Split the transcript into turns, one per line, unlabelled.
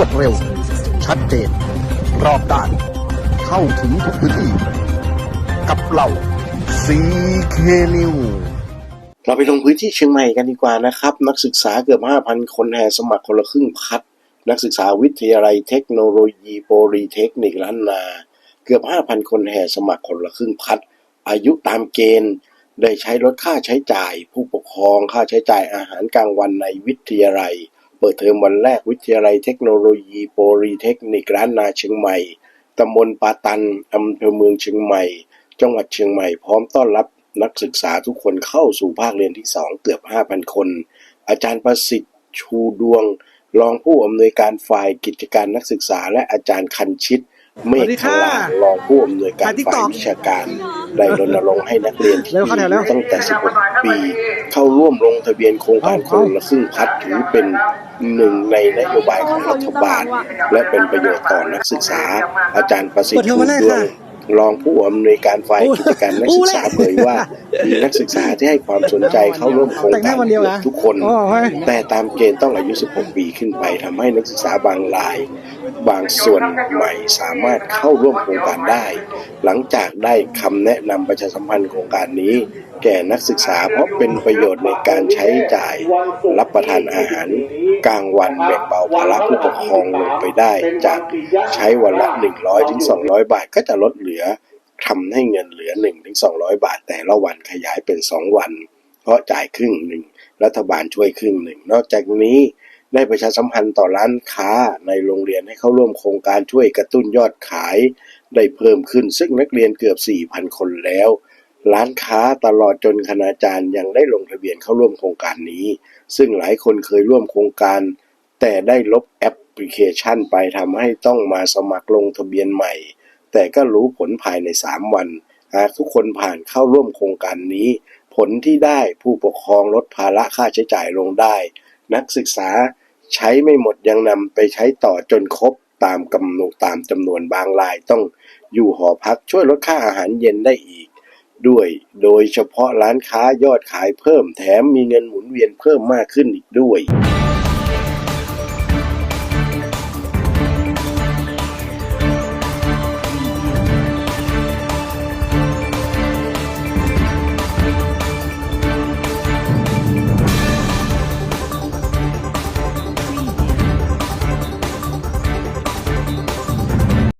วดเร็ว ชัดเจน รอบด้าน เข้าถึงทุกพื้นที่ กับเราซีเคนิว
เราไปลงพื้นที่เชียงใหม่กันดีกว่านะครับ นักศึกษาเกือบ 5,000 คนแห่สมัครคนละครึ่งพัด นักศึกษาวิทยาลัยเทคโนโลยีโปรีเทคนิคล้านนา เกือบ 5,000 คนแห่สมัครคนละครึ่งพัด อายุตามเกณฑ์ได้ใช้ลดค่าใช้จ่าย ผู้ปกครองค่าใช้จ่ายอาหารกลางวันในวิทยาลัย เปิดเทอมวันแรกวิทยาลัยเทคโนโลยีโปรีเทคนิคล้านนาเชียงใหม่ ตำบลปาตัน อำเภอเมืองเชียงใหม่ จังหวัดเชียงใหม่พร้อมต้อนรับนักศึกษาทุกคนเข้าสู่ภาคเรียนที่ 2 เกือบ 5,000 คน อาจารย์ประสิทธิ์ชูดวง รองผู้อำนวยการฝ่ายกิจการนักศึกษา และอาจารย์คันชิต เมฆขลางรองผู้อำนวยการฝ่ายวิชาการ ได้รณรงค์ให้นักเรียนที่
เร็วเข้าแถวเร็ว
ตั้งแต่ 16 ปี เข้าร่วมลงทะเบียนโครงการคนละครึ่งพัดถือเป็นหนึ่งในนโยบายของรัฐบาล และเป็นประโยชน์ต่อนักศึกษา อาจารย์ประสิทธิ์ชูดวง รองผู้อำนวยการฝ่ายกิจการนักศึกษาเผยว่ามีนักศึกษาที่ให้ความสนใจเข้าร่วมโครงการเกือบทุกคน แต่ตามเกณฑ์ต้องอายุ 16 ปีขึ้นไปทำให้นักศึกษาบางราย บางส่วนใหม่สามารถเข้าร่วมโครงการได้ หลังจากได้คำแนะนำประชาสัมพันธ์โครงการนี้ แก่นักศึกษาเพราะเป็นประโยชน์ในการใช้จ่าย รับประทานอาหาร กลางวันแบ่งเบาภาระผู้ปกครองลงไปได้ จากใช้วันละ 100ถึง200 บาทก็จะลดเหลือทำให้เงินเหลือ 1 ถึง 200 บาท แต่ละวันขยายเป็น 2 วัน เพราะจ่ายครึ่งหนึ่งรัฐบาลช่วยครึ่งหนึ่ง นอกจากนี้ได้ประชาสัมพันธ์ต่อร้านค้าในโรงเรียนให้เข้าร่วมโครงการช่วยกระตุ้นยอดขาย ได้เพิ่มขึ้นซึ่งนักเรียนเกือบ 4,000 คนแล้ว ร้านค้าตลอดจนคณาจารย์ยังได้ลงทะเบียนเข้าร่วมโครงการนี้ ซึ่งหลายคนเคยร่วมโครงการ แต่ได้ลบแอปพลิเคชันไปทำให้ต้องมาสมัครลงทะเบียนใหม่ แต่ก็รู้ผลภายใน 3 วัน หากทุกคนผ่านเข้าร่วมโครงการนี้ ผลที่ได้ผู้ปกครองลดภาระค่าใช้จ่ายลงได้ นักศึกษาใช้ไม่หมดยังนำไปใช้ต่อจนครบตามกำหนดตามจำนวนบางรายต้องอยู่หอพักช่วยลดค่าอาหารเย็นได้อีก ด้วย โดยเฉพาะร้านค้ายอดขายเพิ่มแถมมีเงินหมุนเวียนเพิ่มมากขึ้นอีกด้วย